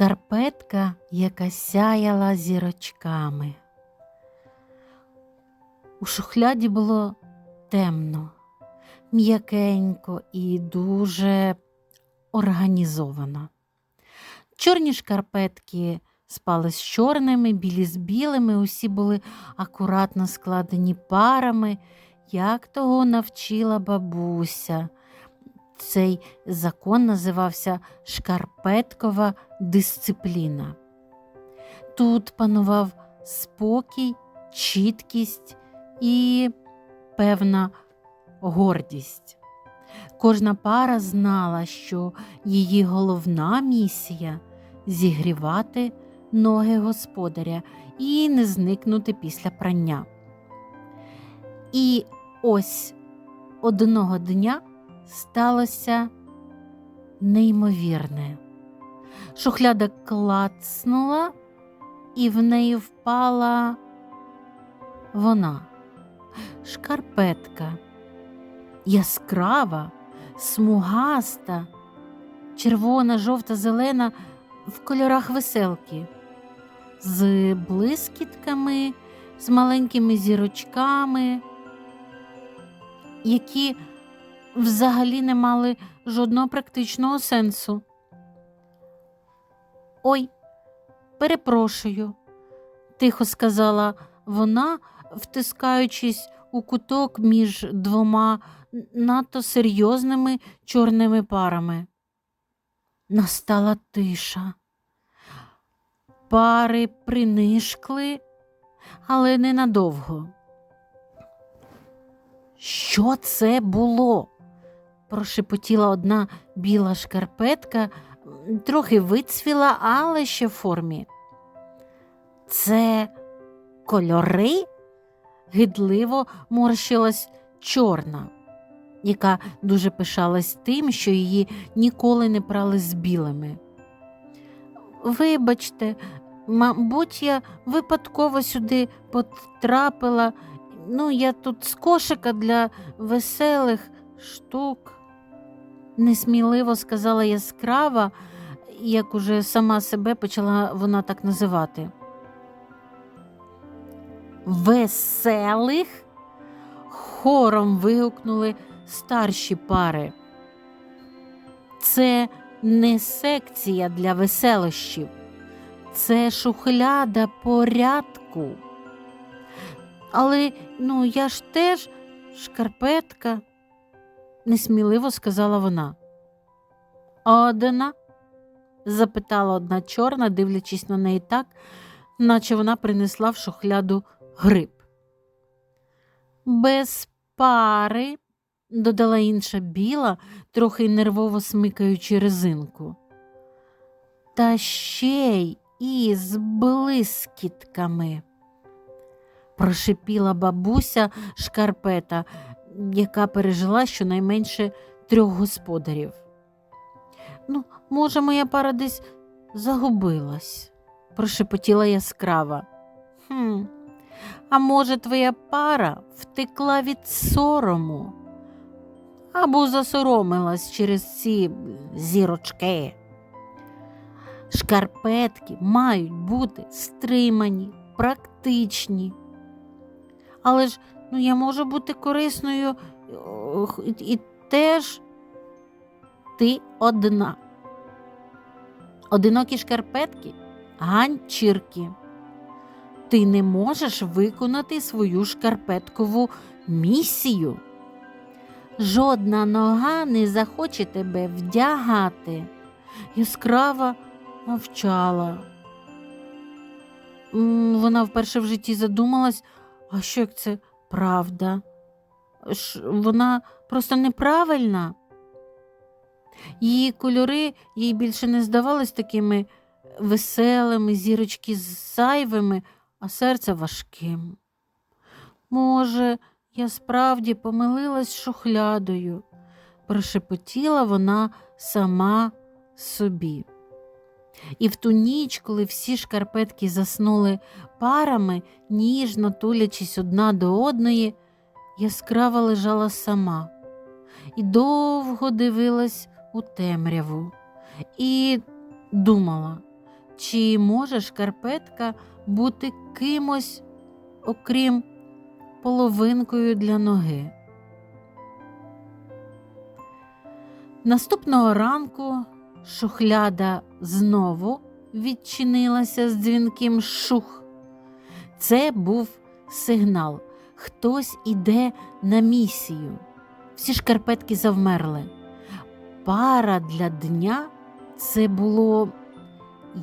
Шкарпетка, яка сяяла зірочками. У шухляді було темно, м'якенько і дуже організовано. Чорні шкарпетки спали з чорними, білі з білими, усі були акуратно складені парами, як того навчила бабуся. Цей закон називався шкарпеткова дисципліна. Тут панував спокій, чіткість і певна гордість. Кожна пара знала, що її головна місія зігрівати ноги господаря і не зникнути після прання. І ось одного дня сталося неймовірне. Шухляда клацнула, і в неї впала вона, шкарпетка, яскрава, смугаста, червона, жовта, зелена в кольорах веселки, з блискітками, з маленькими зірочками, які взагалі не мали жодного практичного сенсу. Ой, перепрошую, тихо сказала вона, втискаючись у куток між двома надто серйозними чорними парами. Настала тиша. Пари принишкли, але ненадовго. Що це було? Прошепотіла одна біла шкарпетка, трохи вицвіла, але ще в формі. Це кольори? гидливо морщилась чорна, яка дуже пишалась тим, що її ніколи не прали з білими. Вибачте, мабуть, я випадково сюди потрапила. Ну, я тут з кошика для веселих штук, несміливо сказала яскрава, як уже сама себе почала вона так називати. Веселих? хором вигукнули старші пари. Це не секція для веселощів, це шухляда порядку. Але ну я ж теж шкарпетка, несміливо сказала вона. Одна? запитала одна чорна, дивлячись на неї так, наче вона принесла в шухляду гриб. Без пари, додала інша біла, трохи нервово смикаючи резинку. Та ще й із блискітками прошипіла бабуся шкарпета, яка пережила щонайменше трьох господарів. Ну, може, моя пара десь загубилась, прошепотіла яскрава. «Хм, А може, твоя пара втекла від сорому або засоромилась через ці зірочки. Шкарпетки мають бути стримані, практичні. Але ж ну, я можу бути корисною ох, і теж ти одна. Одинокі шкарпетки ганчірки. Ти не можеш виконати свою шкарпеткову місію. Жодна нога не захоче тебе вдягати. Яскрава мовчала. Вона вперше в житті задумалась, а що як це правда? Ш- Вона просто неправильна. Її кольори їй більше не здавались такими веселими, зірочки зайвими, а серце важким. Може, я справді помилилась шухлядою, прошепотіла вона сама собі. І в ту ніч, коли всі шкарпетки заснули парами, ніжно тулячись одна до одної, яскрава лежала сама і довго дивилась у темряву і думала, чи може шкарпетка бути кимось, окрім половинкою для ноги. Наступного ранку шухляда знову відчинилася з дзвінким шух. Це був сигнал. Хтось іде на місію. Всі шкарпетки завмерли. Пара для дня це було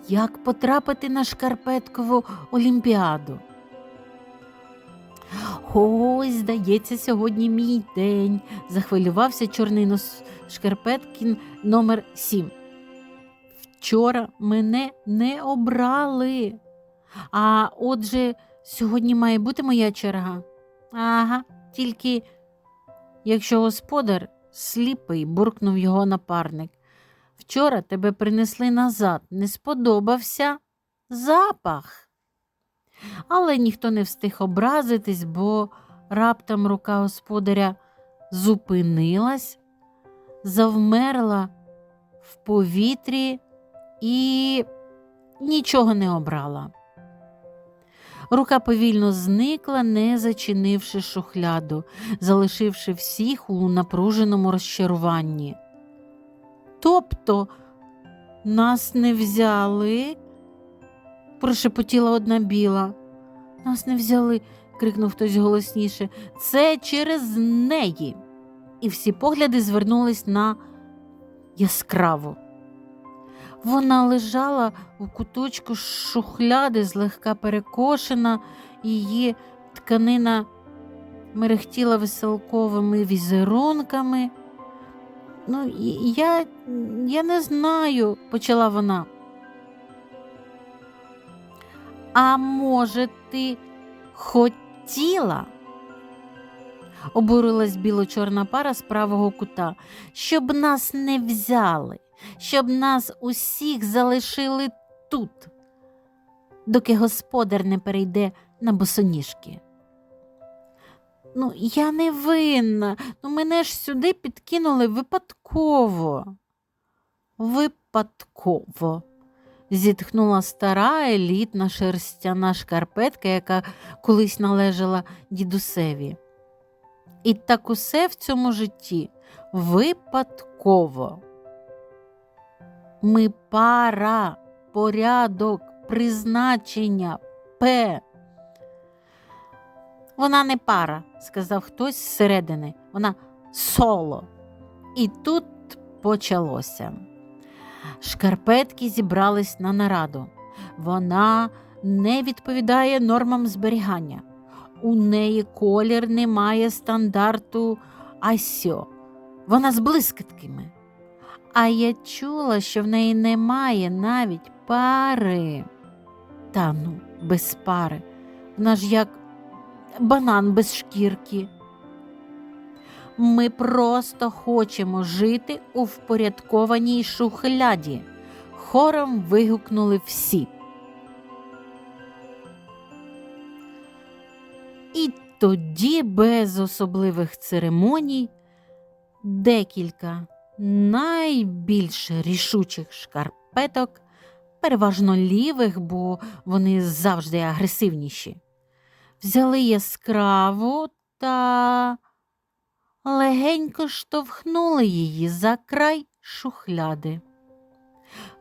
як потрапити на шкарпеткову олімпіаду. Ой, здається, сьогодні мій день, захвилювався чорний нос Шкарпеткін номер 7. Вчора мене не обрали. А отже, сьогодні має бути моя черга. Ага, тільки якщо господар сліпий, буркнув його напарник. Вчора тебе принесли назад, не сподобався запах. Але ніхто не встиг образитись, бо раптом рука господаря зупинилась, завмерла в повітрі і нічого не обрала. Рука повільно зникла, не зачинивши шухляду, залишивши всіх у напруженому розчаруванні. Тобто нас не взяли, прошепотіла одна біла. Нас не взяли, крикнув хтось голосніше. Це через неї. І всі погляди звернулись на яскраву. Вона лежала у куточку шухляди, злегка перекошена, її тканина мерехтіла веселковими візерунками. Ну, я, я не знаю, почала вона. А може, ти хотіла? Обурилась біло-чорна пара з правого кута, щоб нас не взяли, щоб нас усіх залишили тут, доки господар не перейде на босоніжки. Ну, я не винна, ну мене ж сюди підкинули випадково. Випадково зітхнула стара елітна шерстяна шкарпетка, яка колись належала дідусеві. І так усе в цьому житті випадково. Ми пара, порядок, призначення, П. Вона не пара, сказав хтось зсередини. Вона соло. І тут почалося. Шкарпетки зібрались на нараду. Вона не відповідає нормам зберігання. У неї колір не має стандарту Асьо. Вона з блискітками. А я чула, що в неї немає навіть пари. Та ну, без пари. Вона ж як банан без шкірки. Ми просто хочемо жити у впорядкованій шухляді. Хором вигукнули всі. І тоді, без особливих церемоній, декілька найбільш рішучих шкарпеток, переважно лівих, бо вони завжди агресивніші, взяли яскраву та легенько штовхнули її за край шухляди.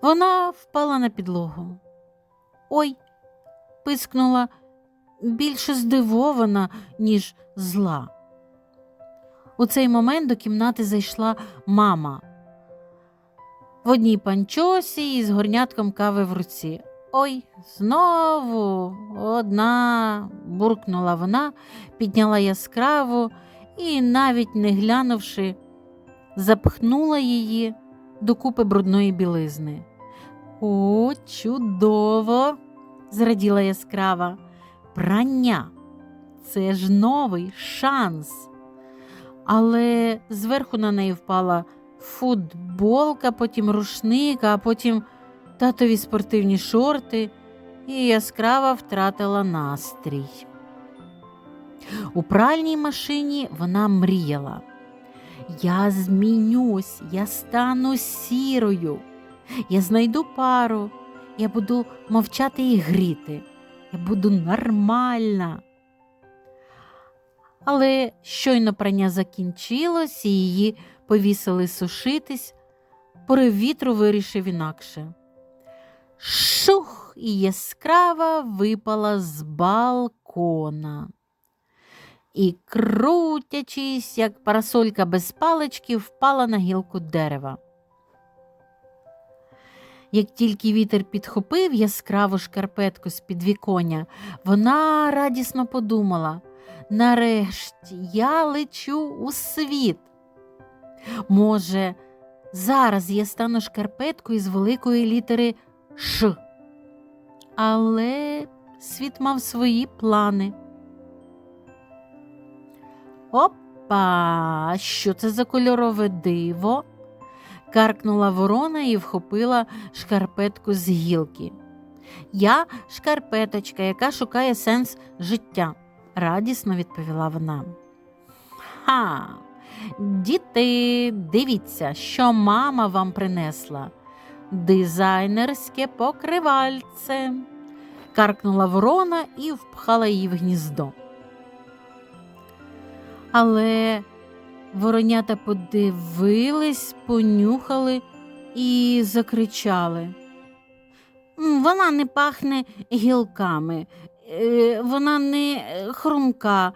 Вона впала на підлогу. Ой, пискнула більше здивована, ніж зла. У цей момент до кімнати зайшла мама. В одній панчосі і з горнятком кави в руці. Ой, знову одна, буркнула вона, підняла яскраву і, навіть не глянувши, запхнула її до купи брудної білизни. О, чудово! зраділа яскрава. Прання. Це ж новий шанс. Але зверху на неї впала футболка, потім рушник, а потім татові спортивні шорти, і яскрава втратила настрій. У пральній машині вона мріяла. Я змінюсь, я стану сірою, я знайду пару, я буду мовчати і гріти, я буду нормальна. Але щойно прання закінчилось і її повісили сушитись, порив вітру вирішив інакше. Шух і яскрава випала з балкона. І, крутячись, як парасолька без палички, впала на гілку дерева. Як тільки вітер підхопив яскраву шкарпетку з підвіконня, вона радісно подумала нарешті я лечу у світ. Може, зараз я стану шкарпеткою з великої літери Ш. Але світ мав свої плани. Опа, що це за кольорове диво? каркнула ворона і вхопила шкарпетку з гілки. Я шкарпеточка, яка шукає сенс життя, радісно відповіла вона. Ха, діти, дивіться, що мама вам принесла. Дизайнерське покривальце. каркнула ворона і впхала її в гніздо. Але воронята подивились, понюхали і закричали. Вона не пахне гілками, вона не хрумка,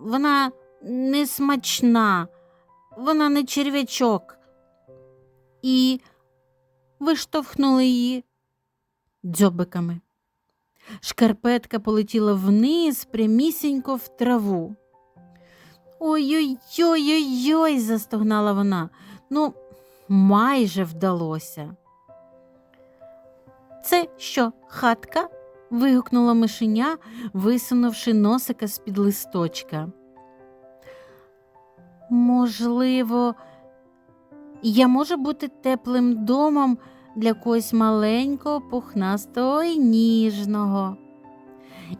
вона не смачна, вона не черв'ячок. І виштовхнули її дзьобиками. Шкарпетка полетіла вниз прямісінько в траву. Ой-ой-ой, застогнала вона. Ну, майже вдалося. Це що, хатка? Вигукнула мишеня, висунувши носика з під листочка. Можливо, я можу бути теплим домом для когось маленького, пухнастого і ніжного.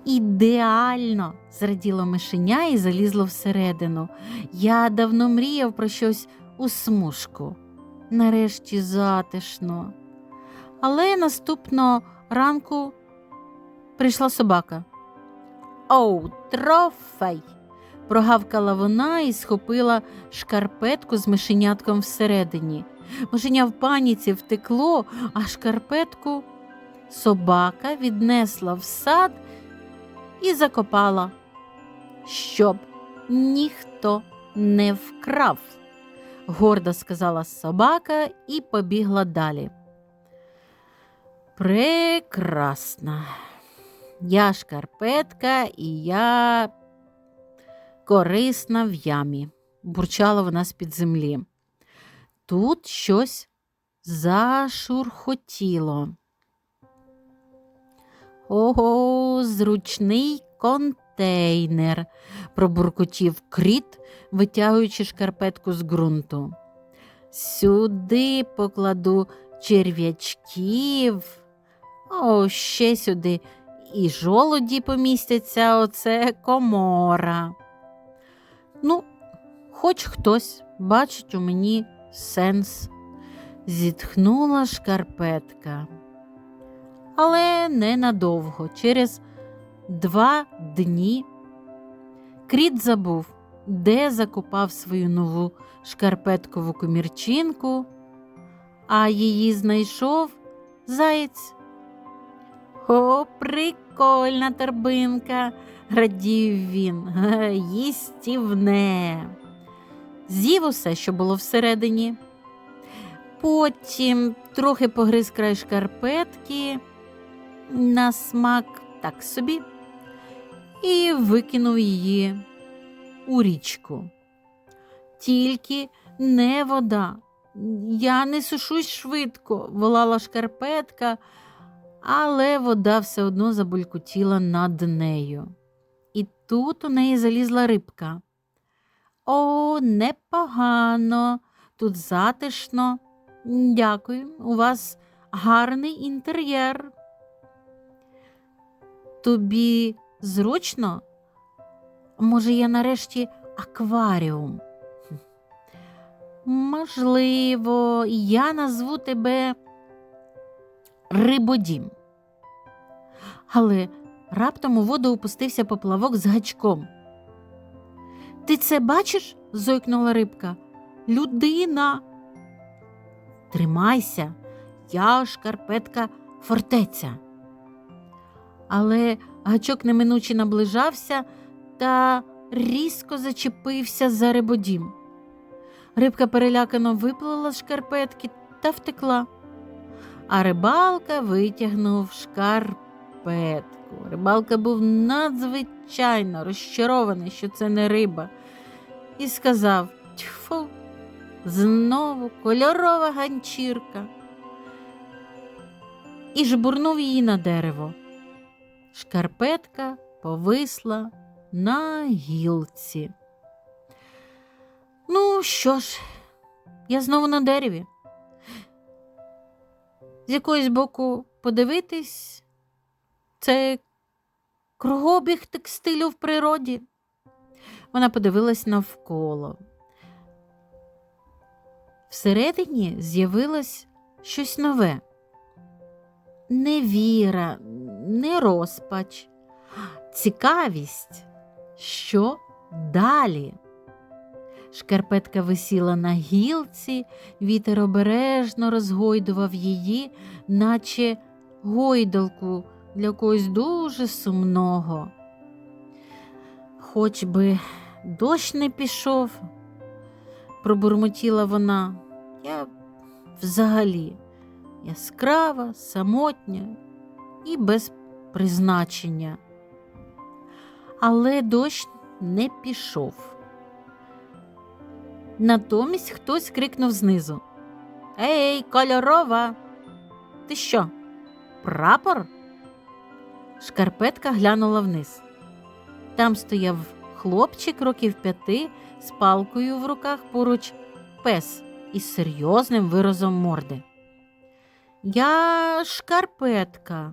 Ідеально, зраділо мишеня і залізло всередину. Я давно мріяв про щось у смужку. Нарешті затишно. Але наступного ранку прийшла собака. Оу, трофей! прогавкала вона і схопила шкарпетку з мишенятком всередині. Мишеня в паніці втекло, а шкарпетку собака віднесла в сад і закопала, щоб ніхто не вкрав, гордо сказала собака і побігла далі. Прекрасно. Я шкарпетка і я корисна в ямі, бурчала вона з-під землі. Тут щось зашурхотіло. Ого, зручний контейнер, пробуркотів кріт, витягуючи шкарпетку з ґрунту. Сюди покладу черв'ячків. О, ще сюди і жолоді помістяться, оце комора. Ну, хоч хтось бачить у мені сенс, зітхнула шкарпетка але ненадовго. Через два дні Кріт забув, де закопав свою нову шкарпеткову комірчинку, а її знайшов заєць. О, прикольна торбинка, радів він, їстівне. З'їв усе, що було всередині. Потім трохи погриз край шкарпетки на смак так собі і викинув її у річку. Тільки не вода. Я не сушусь швидко, волала шкарпетка, але вода все одно забулькотіла над нею. І тут у неї залізла рибка. О, непогано, тут затишно. Дякую, у вас гарний інтер'єр. Тобі зручно? Може, я нарешті акваріум? Можливо, я назву тебе Рибодім. Але раптом у воду опустився поплавок з гачком. Ти це бачиш? зойкнула рибка. Людина. Тримайся, я шкарпетка фортеця. Але гачок неминуче наближався та різко зачепився за рибодім. Рибка перелякано виплила з шкарпетки та втекла. А рибалка витягнув шкарпетку. Рибалка був надзвичайно розчарований, що це не риба, і сказав Тьфу, знову кольорова ганчірка. І жбурнув її на дерево. Шкарпетка повисла на гілці. Ну, що ж, я знову на дереві. З якогось боку подивитись, це кругобіг текстилю в природі. Вона подивилась навколо. Всередині з'явилось щось нове. Не віра, не розпач, цікавість. Що далі? Шкарпетка висіла на гілці, вітер обережно розгойдував її, наче гойдалку для когось дуже сумного. Хоч би дощ не пішов, пробурмотіла вона. Я взагалі яскрава, самотня і без призначення. Але дощ не пішов. Натомість хтось крикнув знизу Ей, кольорова! Ти що? Прапор? Шкарпетка глянула вниз. Там стояв хлопчик років п'яти з палкою в руках поруч пес із серйозним виразом морди. Я шкарпетка.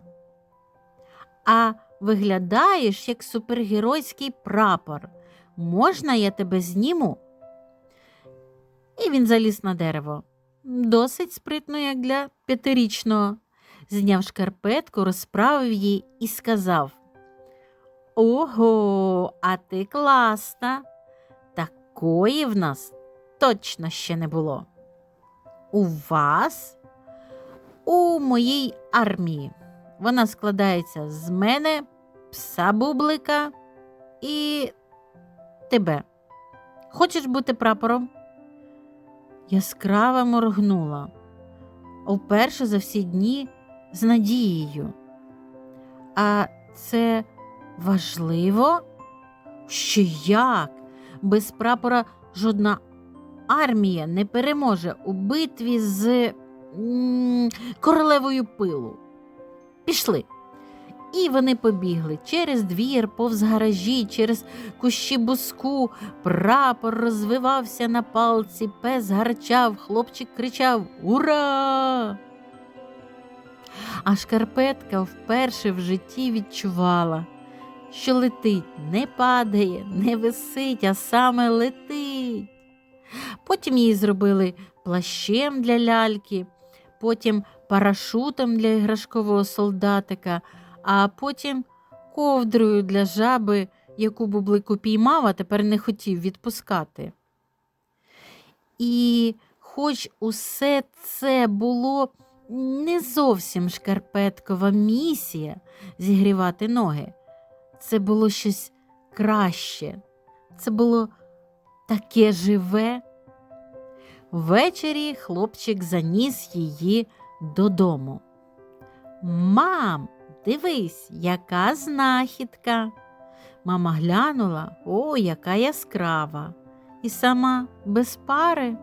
А виглядаєш як супергеройський прапор. Можна я тебе зніму? І він заліз на дерево. Досить спритно, як для п'ятирічного. Зняв шкарпетку, розправив її і сказав Ого, а ти класна. Такої в нас точно ще не було. У вас? У моїй армії. Вона складається з мене, пса бублика і тебе. Хочеш бути прапором? Яскрава моргнула, вперше за всі дні з надією. А це важливо? Що як? Без прапора жодна армія не переможе у битві з м, королевою пилу. Пішли. І вони побігли через двір, повз гаражі, через кущі буску. Прапор розвивався на палці, пес гарчав, хлопчик кричав Ура! А шкарпетка вперше в житті відчувала, що летить, не падає, не висить, а саме летить. Потім її зробили плащем для ляльки, потім парашутом для іграшкового солдатика, а потім ковдрою для жаби яку бублику піймав, а тепер не хотів відпускати. І хоч усе це було не зовсім шкарпеткова місія зігрівати ноги, це було щось краще, це було таке живе. Ввечері хлопчик заніс її додому. Мам, дивись, яка знахідка. Мама глянула, о, яка яскрава, і сама без пари.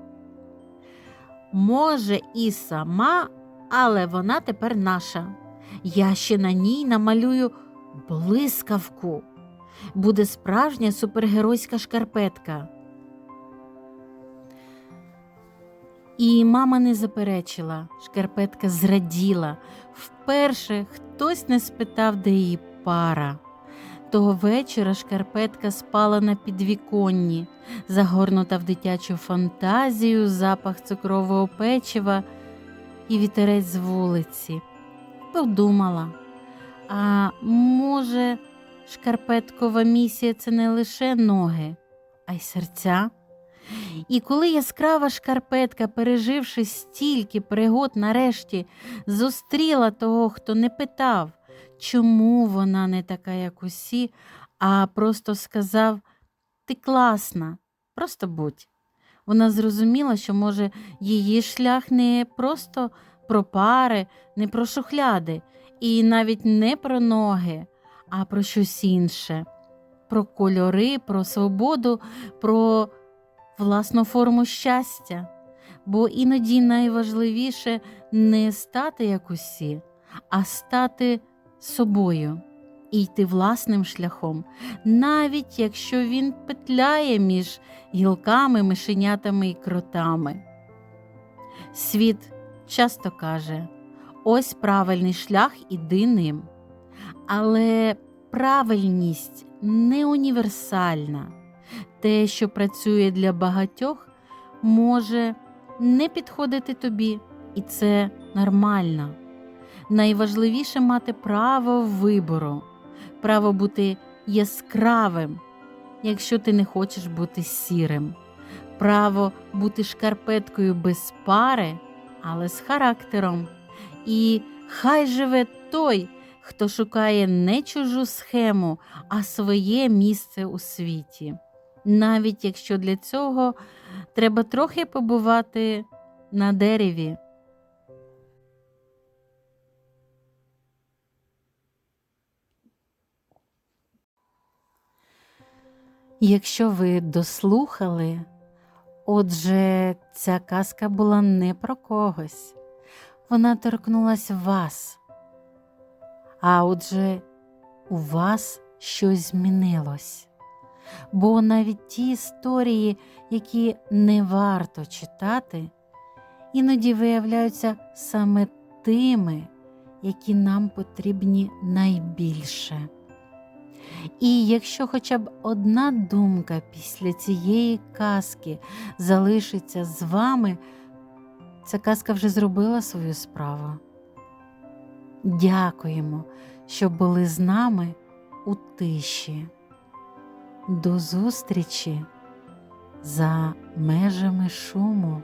Може, і сама, але вона тепер наша. Я ще на ній намалюю блискавку. Буде справжня супергеройська шкарпетка. І мама не заперечила, шкарпетка зраділа. Вперше хтось не спитав, де її пара. Того вечора шкарпетка спала на підвіконні, загорнута в дитячу фантазію, запах цукрового печива і вітерець з вулиці. Подумала, а може, шкарпеткова місія це не лише ноги, а й серця? І коли яскрава шкарпетка, переживши стільки пригод, нарешті зустріла того, хто не питав, чому вона не така, як усі, а просто сказав: Ти класна, просто будь. Вона зрозуміла, що, може, її шлях не просто про пари, не про шухляди, і навіть не про ноги, а про щось інше, про кольори, про свободу, про власну форму щастя, бо іноді найважливіше не стати як усі, а стати собою і йти власним шляхом, навіть якщо він петляє між гілками, мишенятами і кротами. Світ часто каже: ось правильний шлях, іди ним. Але правильність не універсальна те, що працює для багатьох, може не підходити тобі, і це нормально. Найважливіше мати право вибору, право бути яскравим, якщо ти не хочеш бути сірим, право бути шкарпеткою без пари, але з характером. І хай живе той, хто шукає не чужу схему, а своє місце у світі навіть якщо для цього треба трохи побувати на дереві. Якщо ви дослухали, отже, ця казка була не про когось, вона торкнулась вас, а отже, у вас щось змінилось бо навіть ті історії, які не варто читати, іноді виявляються саме тими, які нам потрібні найбільше. І якщо хоча б одна думка після цієї казки залишиться з вами, ця казка вже зробила свою справу. Дякуємо, що були з нами у тиші. До зустрічі за межами шуму.